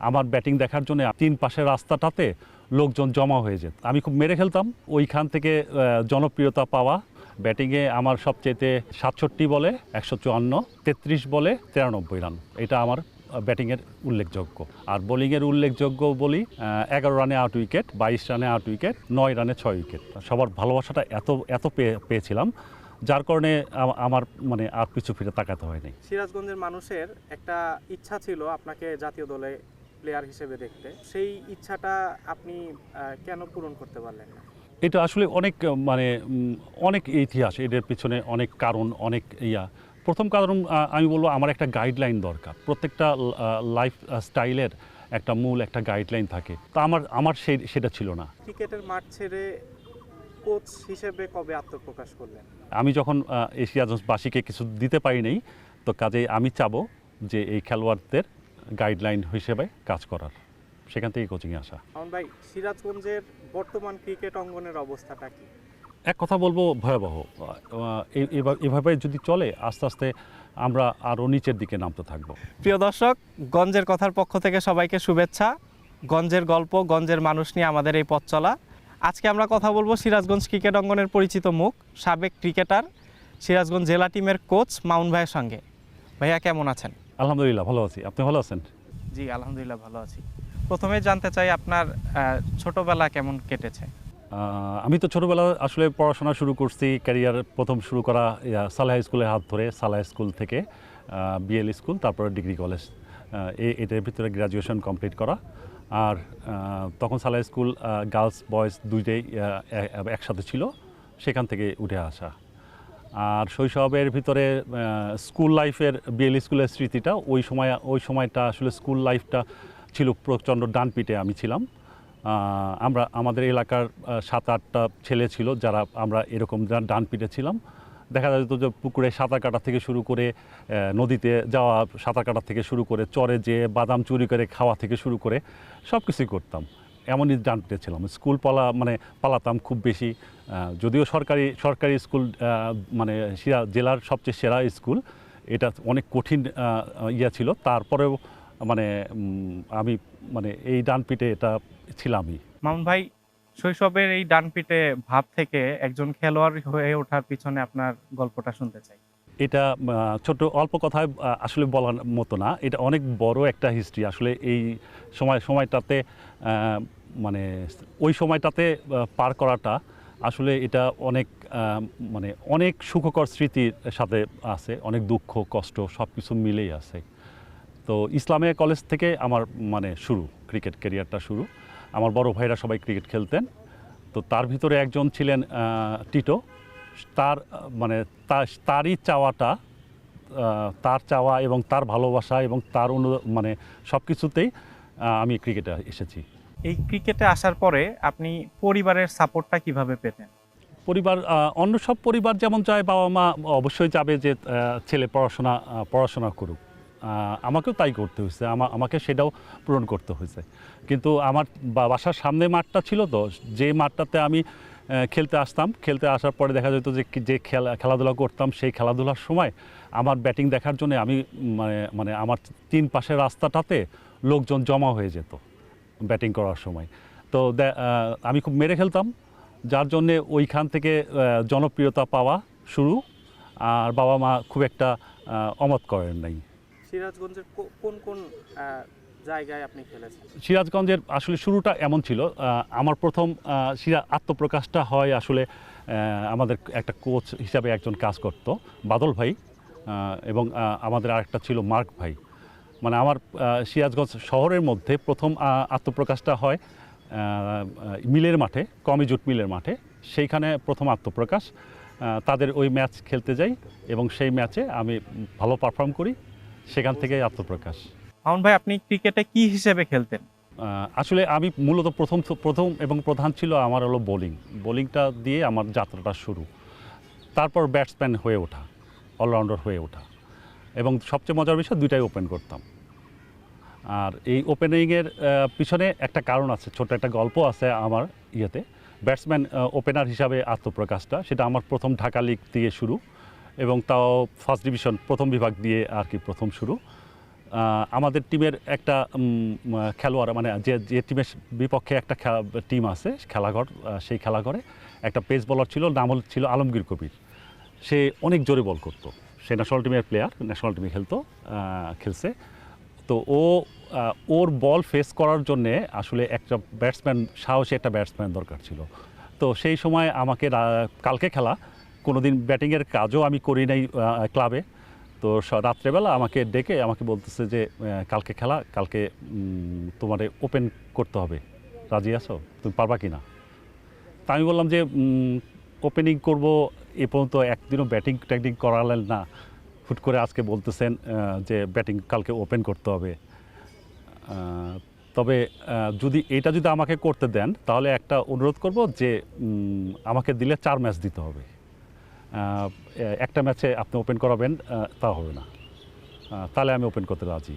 আমার ব্যাটিং দেখার জন্য তিন পাশের রাস্তাটাতে লোকজন জমা হয়ে যেত। আমি খুব মেরে খেলতাম ওইখান থেকে জনপ্রিয়তা পাওয়া ব্যাটিংয়ে আমার সবচেয়ে সাতষট্টি বলে একশো চুয়ান্ন, তেত্রিশ বলে তিরানব্বই রান। এটা আমার ব্যাটিংয়ের উল্লেখযোগ্য। আর বোলিংয়ের উল্লেখযোগ্য বলি এগারো রানে আট উইকেট, বাইশ রানে আট উইকেট, নয় রানে ছয় উইকেট। সবার ভালোবাসাটা এত এত পেয়ে- পেয়েছিলাম, যার কারণে আমার মানে আর পিছু ফিরে তাকাতে হয়নি। সিরাজগঞ্জের মানুষের একটা ইচ্ছা ছিল আপনাকে জাতীয় দলে প্লেয়ার হিসেবে দেখতে সেই ইচ্ছাটা আপনি কেন পূরণ করতে পারলেন না? এটা আসলে অনেক মানে অনেক ইতিহাস এদের পিছনে অনেক কারণ অনেক ইয়া। প্রথম কারণ আমি বলব আমার একটা গাইডলাইন দরকার। প্রত্যেকটা লাইফ স্টাইলের একটা মূল একটা গাইডলাইন থাকে। তা আমার আমার সেই সেটা ছিল না। ক্রিকেটের মাঠ ছেড়ে কোচ হিসেবে কবে আত্মপ্রকাশ করলেন? আমি যখন আহ, এশিয়াবাসীকে কিছু দিতে পারি নাই তো কাজেই আমি চাবো যে এই খেলোয়াড়দের গাইডলাইন হিসেবে কাজ করার। সেখান থেকে কোচিংয়ে আসা। আমার ভাই সিরাজগঞ্জের বর্তমান ক্রিকেট অঙ্গনের অবস্থাটা কি? এক কথা বলব ভয়াবহ। এভাবে যদি চলে আস্তে আস্তে আমরা আরও নিচের দিকে নামতে থাকব। প্রিয় দর্শক গঞ্জের কথার পক্ষ থেকে সবাইকে শুভেচ্ছা। গঞ্জের গল্প গঞ্জের মানুষ নিয়ে আমাদের এই পথ চলা। আজকে আমরা কথা বলব সিরাজগঞ্জ ক্রিকেট অঙ্গনের পরিচিত মুখ সাবেক ক্রিকেটার সিরাজগঞ্জ জেলা টিমের কোচ মাউন ভাইয়ের সঙ্গে। ভাইয়া কেমন আছেন? আলহামদুলিল্লাহ ভালো আছি। আপনি ভালো আছেন? জি আলহামদুলিল্লাহ ভালো আছি। প্রথমে জানতে চাই আপনার ছোটবেলা কেমন কেটেছে? আমি তো ছোটোবেলা আসলে পড়াশোনা শুরু করছি ক্যারিয়ার প্রথম শুরু করা সালাহ স্কুলের হাত ধরে সালাহ স্কুল থেকে বিএল স্কুল তারপরে ডিগ্রি কলেজ। এ- এটার ভিতরে গ্র্যাজুয়েশন কমপ্লিট করা। আর তখন সালাহ স্কুল গার্লস বয়েজ দুইটাই একসাথে ছিল। সেখান থেকে উঠে আসা। আর শৈশবের ভিতরে স্কুল লাইফের বিএল স্কুলের স্মৃতিটা, ওই সময়, ওই সময়টা আসলে স্কুল লাইফটা ছিল প্রচণ্ড ডানপিটে আমি ছিলাম। আমরা, আমাদের এলাকার সাত আটটা ছেলে ছিল যারা আমরা এরকম ডা- ডান পিটে ছিলাম। দেখা যেত যে পুকুরে সাঁতার কাটা থেকে শুরু করে নদীতে যাওয়া সাঁতার কাটা থেকে শুরু করে, চরে যেয়ে বাদাম চুরি করে খাওয়া থেকে শুরু করে সব কিছুই করতাম। এমনই পিটে ছিলাম। স্কুল পালা মানে পালাতাম খুব বেশি। যদিও সরকারি সরকারি স্কুল মানে সিরা, জেলার সবচেয়ে সেরা স্কুল, এটা অনেক কঠিন ইয়া ছিল। তারপরেও মানে আমি মানে এই ডান পিটে এটা ছিলামই। মামুন ভাই, শৈশবের এই ডানপিটে ভাব থেকে একজন খেলোয়াড় হয়ে ওঠার পিছনে আপনার গল্পটা শুনতে চাই। এটা ছোট, অল্প কথায় আসলে বলার মতো না। এটা অনেক বড় একটা হিস্ট্রি আসলে এই সময়, সময়টাতে মানে ওই সময়টাতে পার করাটা আসলে এটা অনেক মানে অনেক সুখকর স্মৃতির সাথে আছে। অনেক দুঃখ, কষ্ট সব কিছু মিলেই আছে। তো ইসলামিয়া কলেজ থেকে আমার মানে শুরু ক্রিকেট ক্যারিয়ারটা শুরু। আমার বড় ভাইরা সবাই ক্রিকেট খেলতেন। তো তার ভিতরে একজন ছিলেন টিটো। তার মানে তার তারই চাওয়াটা তার চাওয়া এবং তার ভালোবাসা এবং তার অনু মানে সব কিছুতেই আমি ক্রিকেটে এসেছি। এই ক্রিকেটে আসার পরে আপনি পরিবারের সাপোর্টটা কীভাবে পেতেন? পরিবার অন্য সব পরিবার যেমন চায় বাবা মা অবশ্যই চাবে যে ছেলে পড়াশোনা পড়াশোনা করুক। আমাকেও তাই করতে হয়েছে। আমা- আমাকে সেটাও পূরণ করতে হয়েছে। কিন্তু আমার বা- বাসার সামনে মাঠটা ছিল তো যে মাঠটাতে আমি খেলতে আসতাম। খেলতে আসার পরে দেখা যেত যে যে খেলা খেলাধুলা করতাম, সেই খেলাধুলার সময় আমার ব্যাটিং দেখার জন্য আমি মানে মানে আমার তিন পাশের রাস্তাটাতে লোকজন জমা হয়ে যেত ব্যাটিং করার সময়। তো আমি খুব মেরে খেলতাম, যার জন্যে ওইখান থেকে জনপ্রিয়তা পাওয়া শুরু। আর বাবা মা খুব একটা অমত করেন নাই। সিরাজগঞ্জের কোন কোন জায়গায় আপনি খেলেছেন? সিরাজগঞ্জের আসলে শুরুটা এমন ছিল। আমার প্রথম সিরা আত্মপ্রকাশটা হয় আসলে আমাদের একটা কোচ হিসাবে একজন কাজ করত, বাদল ভাই এবং আমাদের আরেকটা ছিল মার্ক ভাই। মানে আমার সিরাজগঞ্জ শহরের মধ্যে প্রথম আত্মপ্রকাশটা হয় মিলের মাঠে, কমিজুট মিলের মাঠে। সেইখানে প্রথম আত্মপ্রকাশ তাদের ওই ম্যাচ খেলতে যাই এবং সেই ম্যাচে আমি ভালো পারফর্ম করি, সেখান থেকে আত্মপ্রকাশ। মামুন ভাই, আপনি ক্রিকেটে কি হিসেবে খেলতেন? আসলে আমি মূলত প্রথম প্রথম এবং প্রধান ছিল আমার হলো বোলিং। বোলিংটা দিয়ে আমার যাত্রাটা শুরু। তারপর ব্যাটসম্যান হয়ে ওঠা, অলরাউন্ডার হয়ে ওঠা। এবং সবচেয়ে মজার বিষয়, দুইটাই ওপেন করতাম। আর এই ওপেনিংয়ের পিছনে একটা কারণ আছে ছোট একটা গল্প আছে আমার ইয়েতে। ব্যাটসম্যান ওপেনার হিসাবে আত্মপ্রকাশটা, সেটা আমার প্রথম ঢাকা লিগ দিয়ে শুরু এবং তাও ফার্স্ট ডিভিশন, প্রথম বিভাগ দিয়ে আর কি প্রথম শুরু। আমাদের টিমের একটা খেলোয়াড় মানে যে যে টিমের বিপক্ষে একটা টিম আছে, খেলাঘর সেই খেলাঘরে একটা পেস বলার ছিল, নাম ছিল আলমগীর কবির। সে অনেক জোরে বল করতো। সে ন্যাশনাল টিমের প্লেয়ার ন্যাশনাল টিমে খেলতো খেলছে। তো ও ওর বল ফেস করার জন্যে আসলে একটা ব্যাটসম্যান সাহসী একটা ব্যাটসম্যান দরকার ছিল। তো সেই সময় আমাকে কালকে খেলা, কোনোদিন ব্যাটিংয়ের কাজও আমি করি নাই ক্লাবে তো রাত্রেবেলা আমাকে ডেকে আমাকে বলতেছে যে কালকে খেলা, কালকে তোমার ওপেন করতে হবে। রাজি আছো? তুমি পারবা কি না তা আমি বললাম যে ওপেনিং করব এ পর্যন্ত একদিনও ব্যাটিং ট্যাটিং করালেন না। হুট করে আজকে বলতেছেন যে ব্যাটিং কালকে ওপেন করতে হবে। তবে যদি এটা যদি আমাকে করতে দেন, তাহলে একটা অনুরোধ করব যে আমাকে দিলে চার ম্যাচ দিতে হবে। একটা ম্যাচে আপনি ওপেন করাবেন তা হবে না। তাহলে আমি ওপেন করতে রাজি।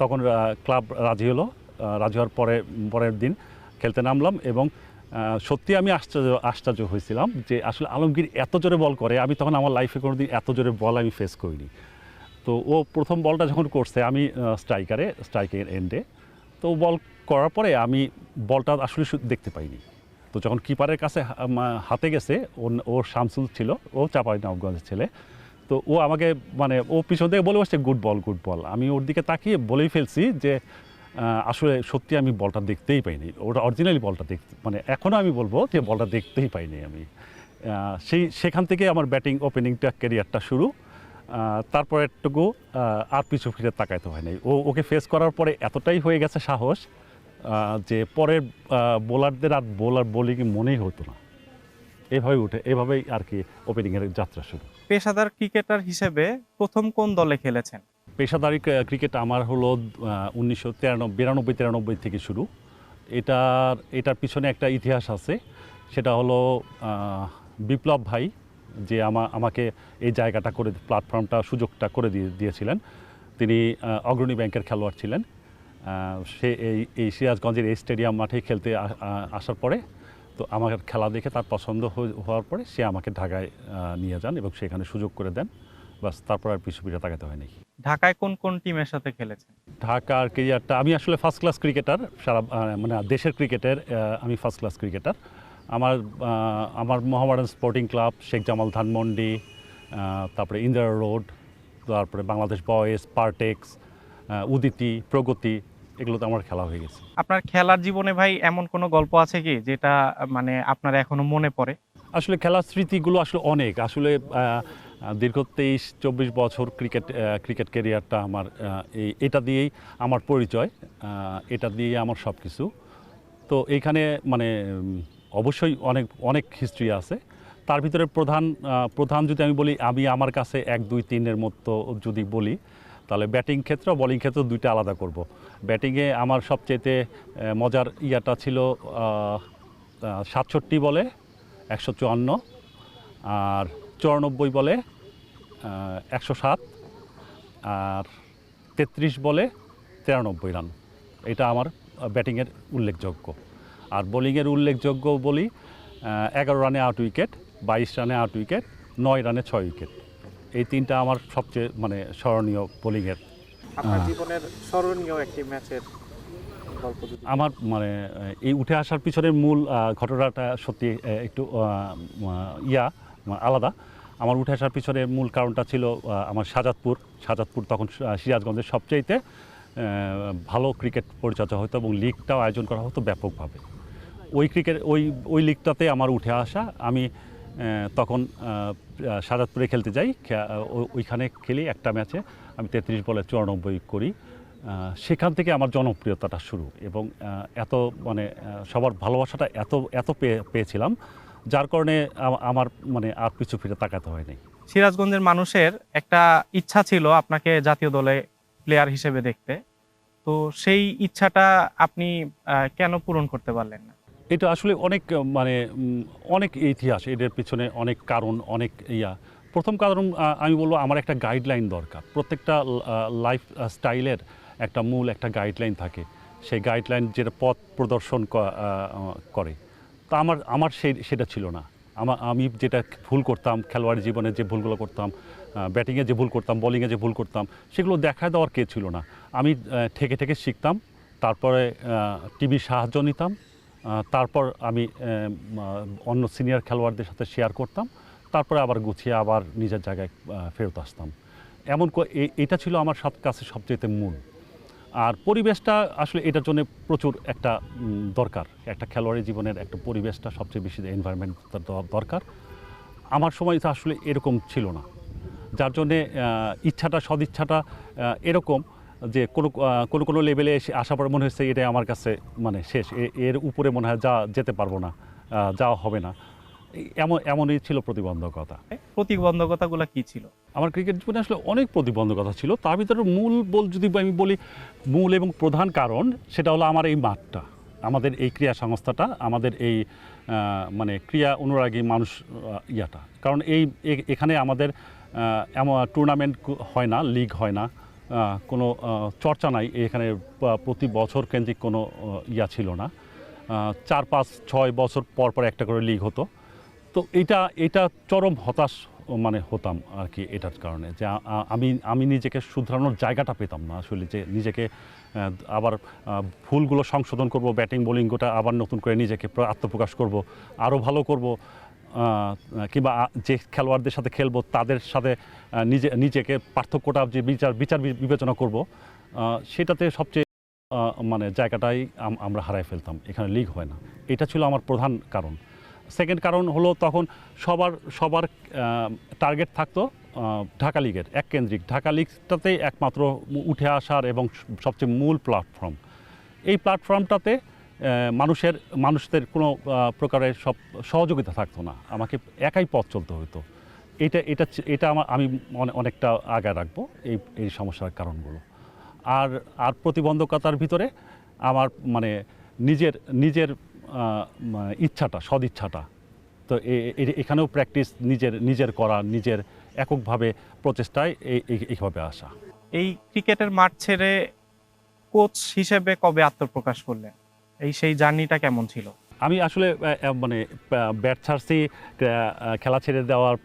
তখন ক্লাব রাজি হলো। রাজি হওয়ার পরে, পরের দিন খেলতে নামলাম এবং সত্যি আমি আশ্চর্য আশ্চর্য হয়েছিলাম যে আসলে আলমগীর এত জোরে বল করে। আমি তখন আমার লাইফে কোনো দিন এত জোরে বল আমি ফেস করিনি। তো ও প্রথম বলটা যখন করছে, আমি স্ট্রাইকারে স্ট্রাইকের এন্ডে তো বল করার পরে আমি বলটা আসলে দেখতে পাইনি। তো যখন কিপারের কাছে হাতে গেছে ওর- শামসুল ছিল ও চাপাই নবগঞ্জের ছেলে। তো ও আমাকে মানে ও পিছন থেকে বলে বসছে গুড বল গুড বল আমি ওর দিকে তাকিয়ে বলেই ফেলছি যে আসলে সত্যি আমি বলটা দেখতেই পাইনি। ওটা অরিজিনালি বলটা দেখতে মানে এখনও আমি বলব যে বলটা দেখতেই পাইনি আমি। সেই সেখান থেকে আমার ব্যাটিং ওপেনিংটা ক্যারিয়ারটা শুরু। আহ, তারপরে একটুকু আর পিছু ফিরে তাকাইতে হয় নাই। ও ওকে ফেস করার পরে এতটাই হয়ে গেছে সাহস যে পরের বোলারদের আর বোলার বোলিং মনেই হতো না। এভাবে উঠে এভাবেই আর কি ওপেনিংয়ের যাত্রা শুরু। পেশাদার ক্রিকেটার হিসেবে প্রথম কোন দলে খেলেছেন? পেশাদারি ক্রিকেট আমার হলো উনিশশো তিরানব্বই বিরানব্বই তিরানব্বই থেকে শুরু। এটার এটার পিছনে একটা ইতিহাস আছে। সেটা হলো বিপ্লব ভাই যে আমা আমাকে এই জায়গাটা করে প্ল্যাটফর্মটা সুযোগটা করে দিয়ে দিয়েছিলেন। তিনি অগ্রণী ব্যাংকের খেলোয়াড় ছিলেন। সে এই এই সিরাজগঞ্জের এই স্টেডিয়াম মাঠে খেলতে আসার পরে তো আমার খেলা দেখে তার পছন্দ হওয়ার পরে সে আমাকে ঢাকায় নিয়ে যান এবং সেখানে সুযোগ করে দেন। বাস তারপর আর পিছু পিঠে তাকাতে হয়নি। ঢাকায় কোন কোন টিমের সাথে খেলেছেন? ঢাকার ক্রিকেটটা আমি আসলে ফার্স্ট ক্লাস ক্রিকেটার সারা মানে দেশের ক্রিকেটের আমি ফার্স্ট ক্লাস ক্রিকেটার আমার আমার মোহামেডান স্পোর্টিং ক্লাব শেখ জামাল ধানমন্ডি তারপরে ইন্দিরা রোড তারপরে বাংলাদেশ বয়েজ পার্টেক্স উদিতি প্রগতি এগুলোতে আমার খেলা হয়ে গেছে। আপনার খেলার জীবনে ভাই এমন কোনো গল্প আছে কি যেটা মানে আপনার এখনও মনে পড়ে? আসলে খেলার স্মৃতিগুলো আসলে অনেক। আসলে দীর্ঘ তেইশ চব্বিশ বছর ক্রিকেট ক্রিকেট ক্যারিয়ারটা আমার এই এটা দিয়েই আমার পরিচয় এটা দিয়েই আমার সব কিছু তো এইখানে মানে অবশ্যই অনেক অনেক হিস্ট্রি আছে। তার ভিতরে প্রধান প্রধান যদি আমি বলি আমি আমার কাছে এক দুই তিনের মতো যদি বলি তাহলে ব্যাটিং ক্ষেত্র, বোলিং ক্ষেত্র দুইটা আলাদা করব। ব্যাটিংয়ে আমার সবচেয়েতে মজার ইয়াটা ছিল সাতষট্টি বলে একশো চুয়ান্ন আর চুরানব্বই বলে একশো সাত আর তেত্রিশ বলে তিরানব্বই রান। এটা আমার ব্যাটিংয়ের উল্লেখযোগ্য। আর বোলিংয়ের উল্লেখযোগ্য বলি এগারো রানে আট উইকেট, বাইশ রানে আট উইকেট, নয় রানে ছয় উইকেট। এই তিনটা আমার সবচেয়ে মানে স্মরণীয় বোলিংয়ের। আপনার জীবনের স্মরণীয় একটি ম্যাচের আমার মানে এই উঠে আসার পিছনের মূল ঘটনাটা সত্যি একটু ইয়া মানে আলাদা। আমার উঠে আসার পিছনে মূল কারণটা ছিল আমার সাজাদপুর। সাজাদপুর তখন সিরাজগঞ্জের সবচাইতে আহ, ভালো ক্রিকেট পরিচর্যা হতো এবং লিগটাও আয়োজন করা হতো ব্যাপকভাবে। ওই ক্রিকেট ওই ওই লিগটাতে আমার উঠে আসা। আমি তখন আহ, খেলতে যাই। ওইখানে খেলি একটা ম্যাচে। আমি তেত্রিশ বলে চুরানব্বই করি। সেখান থেকে আমার জনপ্রিয়তাটা শুরু এবং এত মানে সবার ভালোবাসাটা এত এত পেয়ে- পেয়েছিলাম যার কারণে আমার মানে আর কিছু ফিরে তাকাতে হয়নি সিরাজগঞ্জের মানুষের একটা ইচ্ছা ছিল আপনাকে জাতীয় দলে প্লেয়ার হিসেবে দেখতে। তো সেই ইচ্ছাটা আপনি কেন পূরণ করতে পারলেন না? এটা আসলে অনেক মানে অনেক ইতিহাস, এদের পিছনে অনেক কারণ, অনেক ইয়া। প্রথম কারণ আমি বলব আমার একটা গাইডলাইন দরকার। প্রত্যেকটা লাইফ স্টাইলের একটা মূল একটা গাইডলাইন থাকে। সেই গাইডলাইন যেটা পথ প্রদর্শন করে। তা আমার আমার সেই, সেটা ছিল না। আমা- আমি যেটা ভুল করতাম, খেলোয়াড়ি জীবনে যে ভুলগুলো করতাম ব্যাটিংয়ে যে ভুল করতাম বোলিংয়ে যে ভুল করতাম, সেগুলো দেখা দেওয়ার কে ছিল না। আমি ঠেকে ঠেকে শিখতাম। তারপরে টিভির সাহায্য নিতাম। তারপর আমি অন্য সিনিয়র খেলোয়াড়দের সাথে শেয়ার করতাম। তারপরে আবার গুছিয়ে আবার নিজের জায়গায় ফেরত আসতাম। এমন এটা ছিল আমার সব কাছে সবচেয়ে মূল। আর পরিবেশটা আসলে এটার জন্য প্রচুর একটা দরকার। একটা খেলোয়াড়ি জীবনের একটা পরিবেশটা সবচেয়ে বেশি এনভায়রনমেন্ট দরকার। আমার সময় আসলে এরকম ছিল না। যার জন্যে ইচ্ছাটা, সদিচ্ছাটা এরকম। যে কোনো কোনো কোনো লেভেলে এসে আসার পরে মনে হচ্ছে এটাই আমার কাছে মানে শেষ। এ- এর উপরে মনে হয় যা যেতে পারব না যাওয়া হবে না। এমন এমনই ছিল প্রতিবন্ধকতা। প্রতিবন্ধকতাগুলো কি ছিল? আমার ক্রিকেট জীবনে আসলে অনেক প্রতিবন্ধকতা ছিল। তার ভিতরে মূল বল যদি আমি বলি মূল এবং প্রধান কারণ সেটা হলো আমার এই মাঠটা আমাদের এই ক্রিয়া সংস্থাটা আমাদের এই মানে ক্রিয়া অনুরাগী মানুষ ইয়াটা। কারণ এই এখানে আমাদের এমন টুর্নামেন্ট হয় না লিগ হয় না। কোনো চর্চা নাই। এখানে প্রতি বছর কেন্দ্রিক কোনো ইয়া ছিল না। চার, পাঁচ, ছয় বছর পর পর একটা করে লিগ হতো। তো এটা এটা চরম হতাশ মানে হতাম আর কি এটার কারণে যে আমি আমি নিজেকে শুধরানোর জায়গাটা পেতাম না আসলে যে নিজেকে আবার ভুলগুলো সংশোধন করব ব্যাটিং বোলিংটা আবার নতুন করে নিজেকে আত্মপ্রকাশ করব আরও ভালো করব কিংবা যে খেলোয়াড়দের সাথে খেলব, তাদের সাথে নিজে, নিজেকে পার্থক্যটা যে বিচার বিচার বিবেচনা করব সেটাতে সবচেয়ে মানে জায়গাটাই আমরা হারাই ফেলতাম। এখানে লিগ হয় না। এটা ছিল আমার প্রধান কারণ। সেকেন্ড কারণ হলো তখন সবার সবার টার্গেট থাকতো ঢাকা লিগের এক কেন্দ্রিক। ঢাকা লিগটাতেই একমাত্র উঠে আসার এবং সবচেয়ে মূল প্ল্যাটফর্ম এই প্ল্যাটফর্মটাতে মানুষের, মানুষদের কোনো প্রকারের সব সহযোগিতা থাকতো না। আমাকে একাই পথ চলতে হতো এটা এটা এটা আমার আমি অনে- অনেকটা আগায় রাখব এই এই সমস্যার কারণগুলো। আর আর প্রতিবন্ধকতার ভিতরে আমার মানে নিজের নিজের ইচ্ছাটা, সদিচ্ছাটা। তো এখানেও প্র্যাকটিস নিজের নিজের করা, নিজের এককভাবে প্রচেষ্টায় এই- এইভাবে আসা। এই ক্রিকেটের মাঠ ছেড়ে কোচ হিসেবে কবে আত্মপ্রকাশ করলেন? এই সেই জার্নিটা কেমন ছিল? আমি আসলে মানে ব্যাট ছাড়ছি খেলা ছেড়ে দেওয়ার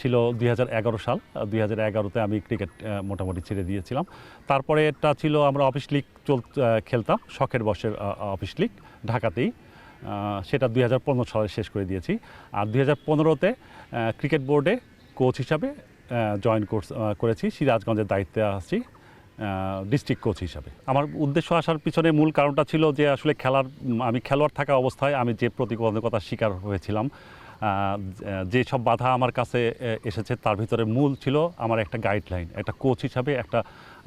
ছিল দুই হাজার এগারো সাল। দুই হাজার এগারোতে আমি ক্রিকেট মোটামুটি ছেড়ে দিয়েছিলাম। তারপরে এটা ছিল আমরা অফিস লিগ চল খেলতাম, শখের বসের অফিস লিগ ঢাকাতেই। সেটা দুই হাজার পনেরো সালে শেষ করে দিয়েছি। আর দুই হাজার পনেরোতে ক্রিকেট বোর্ডে কোচ হিসাবে জয়েন করেছি, সিরাজগঞ্জের দায়িত্বে আছি। ডিস্ট্রিক্ট কোচ হিসাবে। আমার উদ্দেশ্য আসার পিছনে মূল কারণটা ছিল যে আসলে খেলার আমি খেলোয়াড় থাকা অবস্থায় আমি যে প্রতিবন্ধকতার শিকার হয়েছিলাম আহ, যে সব বাধা আমার কাছে এসেছে তার ভিতরে মূল ছিল আমার একটা গাইডলাইন একটা কোচ হিসাবে একটা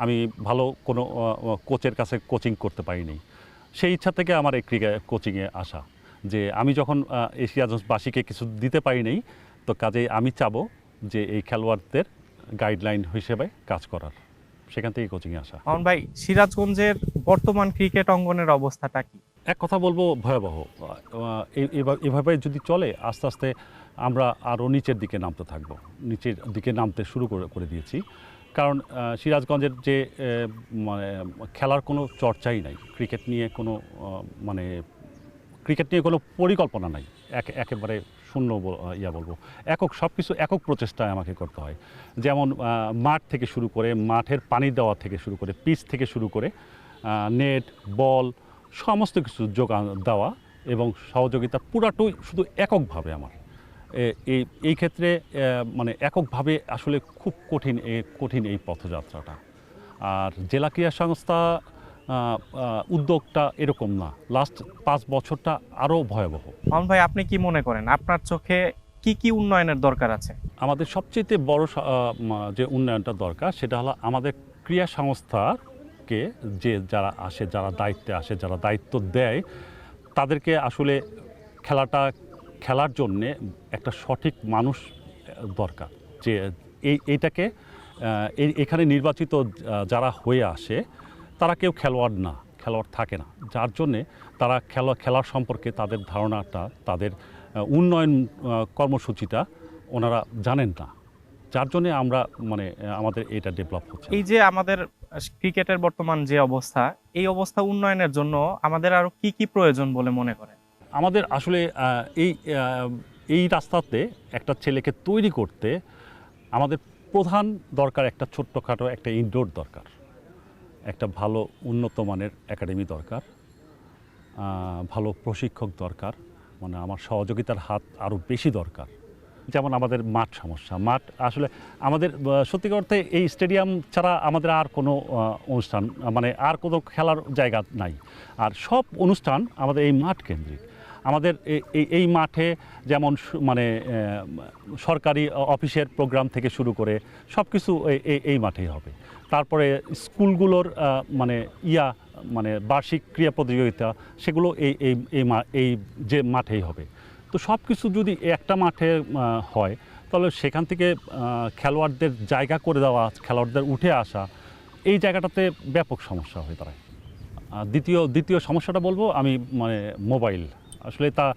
আমি ভালো কোনো কোচের কাছে কোচিং করতে পারিনি। সেই ইচ্ছা থেকে আমার এই ক্রিকেট কোচিংয়ে আসা যে আমি যখন এশিয়াবাসীকে কিছু দিতে পারিনি তো কাজেই আমি চাবো যে এই খেলোয়াড়দের গাইডলাইন হিসেবে কাজ করার। সেখান থেকে কোচিংয়ে আসা। মামুন ভাই সিরাজগঞ্জের বর্তমান ক্রিকেট অঙ্গনের অবস্থাটা কি? এক কথা বলব ভয়াবহ। এভাবে যদি চলে আস্তে আস্তে আমরা আরও নিচের দিকে নামতে থাকব। নিচের দিকে নামতে শুরু করে করে দিয়েছি। কারণ সিরাজগঞ্জের যে মানে খেলার কোনো চর্চাই নাই। ক্রিকেট নিয়ে কোনো মানে ক্রিকেট নিয়ে কোনো পরিকল্পনা নাই। এক একেবারে শূন্য ইয়া বলব। একক সব কিছু একক প্রচেষ্টায় আমাকে করতে হয়। যেমন মাঠ থেকে শুরু করে মাঠের পানি দেওয়া থেকে শুরু করে, পিচ থেকে শুরু করে নেট, বল, সমস্ত কিছু যোগান দেওয়া এবং সহযোগিতা পুরাটাই শুধু এককভাবে আমার। এই এই ক্ষেত্রে মানে এককভাবে আসলে খুব কঠিন, এ, কঠিন এই পথযাত্রাটা। আর জেলা ক্রীড়া সংস্থা উদ্যোগটা এরকম না। লাস্ট পাঁচ বছরটা আরও ভয়াবহ। মামুন ভাই আপনি কি মনে করেন আপনার চোখে কি কি উন্নয়নের দরকার আছে? আমাদের সবচেয়ে বড় যে উন্নয়নটা দরকার সেটা হলো আমাদের ক্রিয়া সংস্থাকে যে যারা আসে যারা দায়িত্বে আসে যারা দায়িত্ব দেয় তাদেরকে আসলে খেলাটা খেলার জন্যে একটা সঠিক মানুষ দরকার। যে এই এইটাকে এই- এখানে নির্বাচিত যারা হয়ে আসে তারা কেউ খেলোয়াড় না খেলোয়াড় থাকে না। যার জন্যে তারা খেলা খেলার সম্পর্কে তাদের ধারণাটা তাদের উন্নয়ন কর্মসূচিটা ওনারা জানেন না। যার জন্যে আমরা মানে আমাদের এটা ডেভেলপ হচ্ছে। এই যে আমাদের ক্রিকেটের বর্তমান যে অবস্থা এই অবস্থা উন্নয়নের জন্য আমাদের আরও কি কি প্রয়োজন বলে মনে করেন? আমাদের আসলে এই এই রাস্তাতে একটা ছেলেকে তৈরি করতে আমাদের প্রধান দরকার একটা ছোট্টখাটো একটা ইনডোর দরকার। একটা ভালো উন্নত মানের একাডেমি দরকার ভালো প্রশিক্ষক দরকার মানে আমার সহযোগিতার হাত আরও বেশি দরকার। যেমন আমাদের মাঠ সমস্যা, মাঠ আসলে আমাদের সত্যি অর্থে এই স্টেডিয়াম ছাড়া আমাদের আর কোনো অনুষ্ঠান মানে আর কোনো খেলার জায়গা নাই। আর সব অনুষ্ঠান আমাদের এই মাঠ কেন্দ্রিক। আমাদের এই মাঠে যেমন মানে সরকারি অফিসের প্রোগ্রাম থেকে শুরু করে সব কিছু এই মাঠেই হবে। তারপরে স্কুলগুলোর মানে ইয়া মানে বার্ষিক ক্রীড়া প্রতিযোগিতা, সেগুলো এই এই এই এই যে মাঠেই হবে। তো সব কিছু যদি একটা মাঠে হয়, তাহলে সেখান থেকে খেলোয়াড়দের জায়গা করে দেওয়া, খেলোয়াড়দের উঠে আসা, এই জায়গাটাতে ব্যাপক সমস্যা হয়ে দাঁড়ায়। দ্বিতীয় দ্বিতীয় সমস্যাটা বলব, আমি মানে মোবাইল। আসলে তা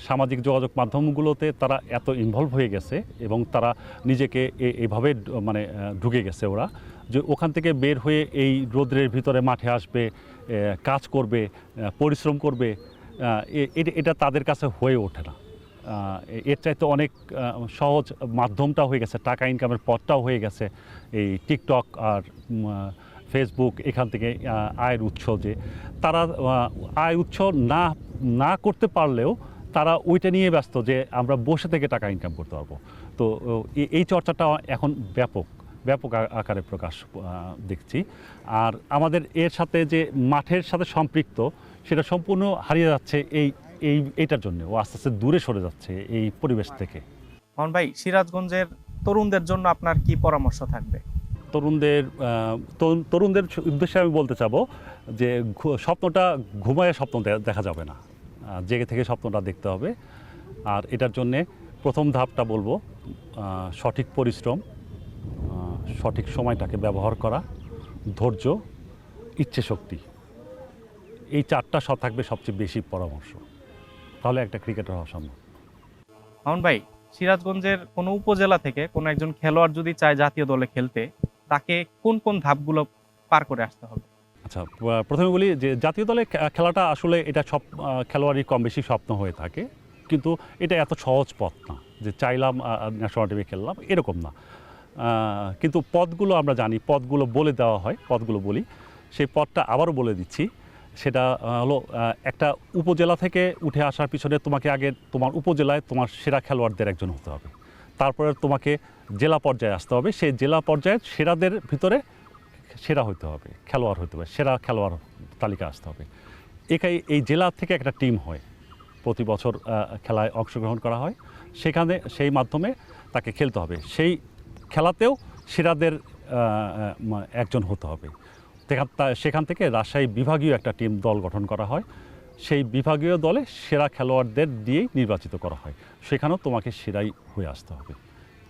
সামাজিক যোগাযোগ মাধ্যমগুলোতে তারা এত ইনভলভ হয়ে গেছে এবং তারা নিজেকে এ- এইভাবে মানে ঢুকে গেছে ওরা। যে ওখান থেকে বের হয়ে এই রোদ্রের ভিতরে মাঠে আসবে কাজ করবে পরিশ্রম করবে এটা- তাদের কাছে হয়ে ওঠে না। এর চাইতে অনেক সহজ মাধ্যমটা হয়ে গেছে, টাকা ইনকামের পথটাও হয়ে গেছে। এই টিকটক আর ফেসবুক এখান থেকে আয়ের উৎস যে তারা আয় উৎস না না করতে পারলেও তারা ওইটা নিয়ে ব্যস্ত যে আমরা বসে থেকে টাকা ইনকাম করতে পারব। তো এই চর্চাটা এখন ব্যাপক। ব্যাপক আকারে প্রকাশ দেখছি। আর আমাদের এর সাথে যে মাঠের সাথে সম্পৃক্ত সেটা সম্পূর্ণ হারিয়ে যাচ্ছে এই এই এইটার জন্য। ও আস্তে আস্তে দূরে সরে যাচ্ছে এই পরিবেশ থেকে। মোহন ভাই সিরাজগঞ্জের তরুণদের জন্য আপনার কি পরামর্শ থাকবে? তরুণদের তরুণ- তরুণদের উদ্দেশ্যে আমি বলতে চাবো যে স্বপ্নটা ঘুমায় স্বপ্ন দেখা যাবে না। জেগে থেকে স্বপ্নটা দেখতে হবে। আর এটার জন্যে প্রথম ধাপটা বলব সঠিক পরিশ্রম। সঠিক সময়টাকে ব্যবহার করা ধৈর্য ইচ্ছে শক্তি। এই চারটা সব থাকবে সবচেয়ে বেশি পরামর্শ। তাহলে একটা ক্রিকেটার হওয়া সম্ভব। মোহন ভাই সিরাজগঞ্জের কোনো উপজেলা থেকে কোনো একজন খেলোয়াড় যদি চায় জাতীয় দলে খেলতে তাকে কোন কোন ধাপগুলো পার করে আসতে হবে? আচ্ছা প্রথমে বলি যে জাতীয় দলে খেলাটা আসলে এটা সব খেলোয়াড়ই কম বেশি স্বপ্ন হয়ে থাকে। কিন্তু এটা এত সহজ পথ না যে চাইলাম ন্যাশনাল টিমে খেললাম এরকম না। কিন্তু পদগুলো আমরা জানি, পদগুলো বলে দেওয়া হয়, পদগুলো বলি। সেই পদটা আবারও বলে দিচ্ছি। সেটা হলো একটা উপজেলা থেকে উঠে আসার পিছনে তোমাকে আগে তোমার উপজেলায় তোমার সেরা খেলোয়াড়দের একজন হতে হবে। তারপরে তোমাকে জেলা পর্যায়ে আসতে হবে। সেই জেলা পর্যায়ে সেরাদের ভিতরে সেরা হতে হবে, খেলোয়াড় হতে হবে, সেরা খেলোয়াড় তালিকা আসতে হবে। একাই এই জেলা থেকে একটা টিম হয়, প্রতি বছর খেলায় অংশগ্রহণ করা হয়। সেখানে, সেই মাধ্যমে তাকে খেলতে হবে। সেই খেলাতেও সেরাদের একজন হতে হবে। সেখান- থেকে রাজশাহী বিভাগীয় একটা টিম দল গঠন করা হয়। সেই বিভাগীয় দলে সেরা খেলোয়াড়দের দিয়েই নির্বাচিত করা হয়। সেখানেও তোমাকে সেরাই হয়ে আসতে হবে।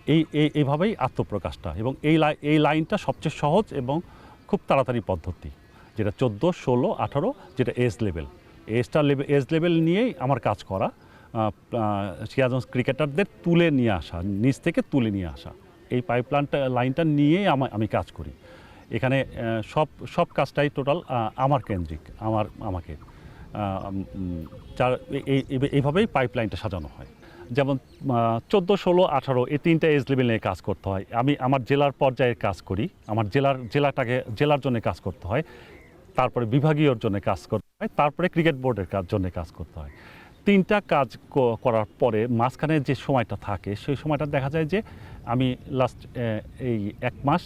এই এই এইভাবেই আত্মপ্রকাশটা এবং এই এই লাইনটা সবচেয়ে সহজ এবং খুব তাড়াতাড়ি পদ্ধতি, যেটা চোদ্দ, ষোলো, আঠারো, যেটা এজ লেভেল। এজটা লেভেল এজ লেভেল নিয়েই আমার কাজ করা সিয়াজন্স ক্রিকেটারদের তুলে নিয়ে আসা, নিচ থেকে তুলে নিয়ে আসা। এই পাইপলাইনটা লাইনটা নিয়েই আমা- আমি কাজ করি। এখানে সব সব কাজটাই টোটাল আমার কেন্দ্রিক, আমার, আমাকে। এই- এইভাবেই পাইপলাইনটা সাজানো হয়। যেমন চোদ্দ, ষোলো, আঠারো, এই তিনটা এজ লেভেল নিয়ে কাজ করতে হয়। আমি আমার জেলার পর্যায়ে কাজ করি, আমার জেলার, জেলাটাকে, জেলার জন্য কাজ করতে হয়। তারপরে বিভাগীয়র জন্য কাজ করতে হয়। তারপরে ক্রিকেট বোর্ডের কাজ জন্য কাজ করতে হয়। তিনটা কাজ করার পরে মাঝখানে যে সময়টা থাকে, সেই সময়টা দেখা যায় যে আমি লাস্ট এই এক মাস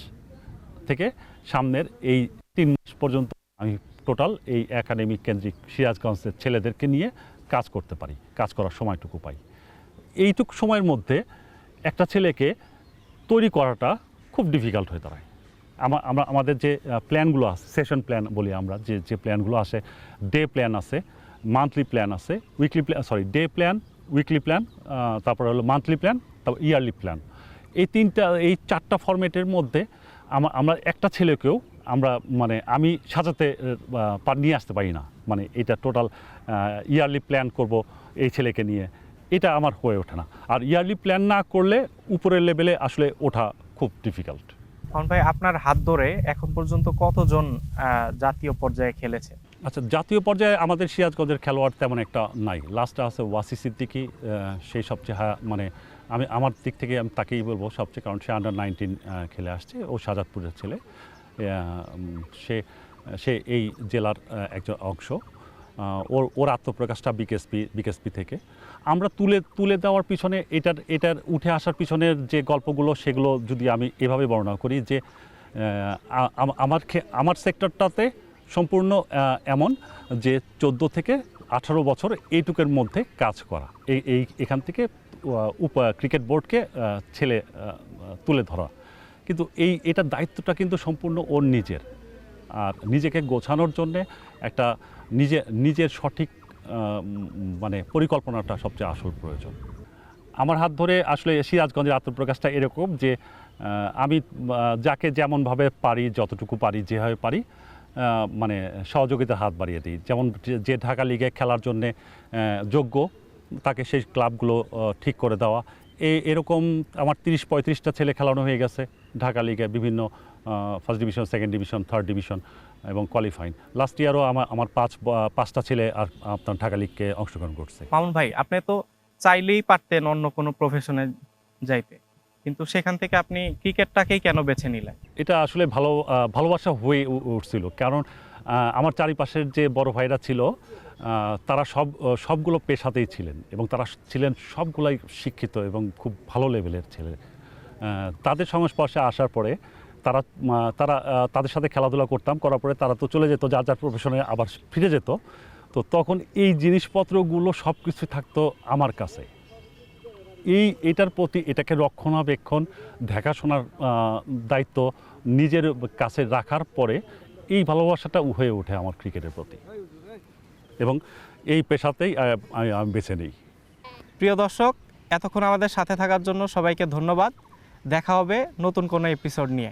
থেকে সামনের এই তিন মাস পর্যন্ত আমি টোটাল এই একাডেমিক কেন্দ্রিক সিরাজগঞ্জের ছেলেদেরকে নিয়ে কাজ করতে পারি, কাজ করার সময়টুকু পাই। এইটুক সময়ের মধ্যে একটা ছেলেকে তৈরি করাটা খুব ডিফিকাল্ট হয়ে দাঁড়ায়। আমা- আমরা, আমাদের যে প্ল্যানগুলো আছে সেশন প্ল্যান বলি আমরা, যে যে প্ল্যানগুলো আসে ডে প্ল্যান আছে মান্থলি প্ল্যান আছে weekly plan sorry day plan weekly plan তারপরে হলো মান্থলি প্ল্যান তারপর ইয়ারলি প্ল্যান এই তিনটা, এই চারটা ফরম্যাটের মধ্যে আমা- আমরা একটা ছেলেকেও আমরা মানে আমি সাজাতে নিয়ে আসতে পারি না। মানে এটা টোটাল ইয়ারলি প্ল্যান করব এই ছেলেকে নিয়ে। এটা আমার হয়ে ওঠে না। আর ইয়ারলি প্ল্যান না করলে উপরের লেভেলে আসলে ওঠা খুব ডিফিকাল্ট ভাই, আপনার হাত ধরে এখন পর্যন্ত কতজন জাতীয় পর্যায়ে খেলেছে? আচ্ছা জাতীয় পর্যায়ে আমাদের সিরাজগঞ্জের খেলোয়াড় তেমন একটা নাই। লাস্টে আছে ওয়াসি সিদ্দিকি সেই সবচেয়ে হা- মানে আমি, আমার দিক থেকে আমি তাকেই বলব সবচেয়ে, কারণ সে আন্ডার নাইনটিন খেলে আসছে। ও শাহজাদপুরের ছেলে। সে সে এই জেলার একজন অংশ। ওর ওর আত্মপ্রকাশটা বিকেএসপি বিকেএসপি থেকে। আমরা তুলে তুলে দেওয়ার পিছনে এটার এটার উঠে আসার পিছনের যে গল্পগুলো, সেগুলো যদি আমি এভাবে বর্ণনা করি যে আমার আমার সেক্টরটাতে সম্পূর্ণ এমন যে চোদ্দ থেকে আঠারো বছর এইটুকের মধ্যে কাজ করা। এই এখান থেকে উপ, ক্রিকেট বোর্ডকে ছেলে তুলে ধরা। কিন্তু এই, এটার দায়িত্বটা কিন্তু সম্পূর্ণ ওর নিজের। আর নিজেকে গোছানোর জন্যে একটা নিজে, নিজের সঠিক মানে পরিকল্পনাটা সবচেয়ে আসল প্রয়োজন। আমার হাত ধরে আসলে সিরাজগঞ্জের আত্মপ্রকাশটা এরকম যে আমি যাকে যেমনভাবে পারি, যতটুকু পারি, যেভাবে পারি মানে সহযোগিতার হাত বাড়িয়ে দিই। যেমন যে- ঢাকা লিগে খেলার জন্যে যোগ্য, তাকে সেই ক্লাবগুলো ঠিক করে দেওয়া। এই এরকম আমার তিরিশ পঁয়ত্রিশটা ছেলে খেলানো হয়ে গেছে ঢাকা লিগে বিভিন্ন first division second division third division এবং কোয়ালিফাইং লাস্ট ইয়ারও আমার আমার পাঁচ পাঁচটা ছেলে আর আপনার ঢাকা লিগকে অংশগ্রহণ করছে। মামুন ভাই, আপনি তো চাইলেই পারতেন অন্য কোনো প্রফেশনে যাইতে। কিন্তু সেখান থেকে আপনি ক্রিকেটটাকেই কেন বেছে নিলেন? এটা আসলে ভালো ভালোবাসা হয়ে উঠছিল। কারণ আমার চারিপাশের যে বড় ভাইরা ছিল তারা সব সবগুলো পেশাতেই ছিলেন এবং তারা ছিলেন সবগুলাই শিক্ষিত এবং খুব ভালো লেভেলের ছেলে। তাদের সংস্পর্শে আসার পরে তারা তারা তাদের সাথে খেলাধুলা করতাম, করার পরে তারা তো চলে যেত, যার যার প্রফেশনে আবার ফিরে যেত। তো তখন এই জিনিসপত্রগুলো সব কিছু থাকতো আমার কাছে। এই, এটার প্রতি এটাকে রক্ষণাবেক্ষণ, দেখাশোনার দায়িত্ব নিজের কাছে রাখার পরে এই ভালোবাসাটা হয়ে ওঠে আমার ক্রিকেটের প্রতি। এবং এই পেশাতেই আমি বেছে নিই। প্রিয় দর্শক, এতক্ষণ আমাদের সাথে থাকার জন্য সবাইকে ধন্যবাদ। দেখা হবে নতুন কোনো এপিসোড নিয়ে।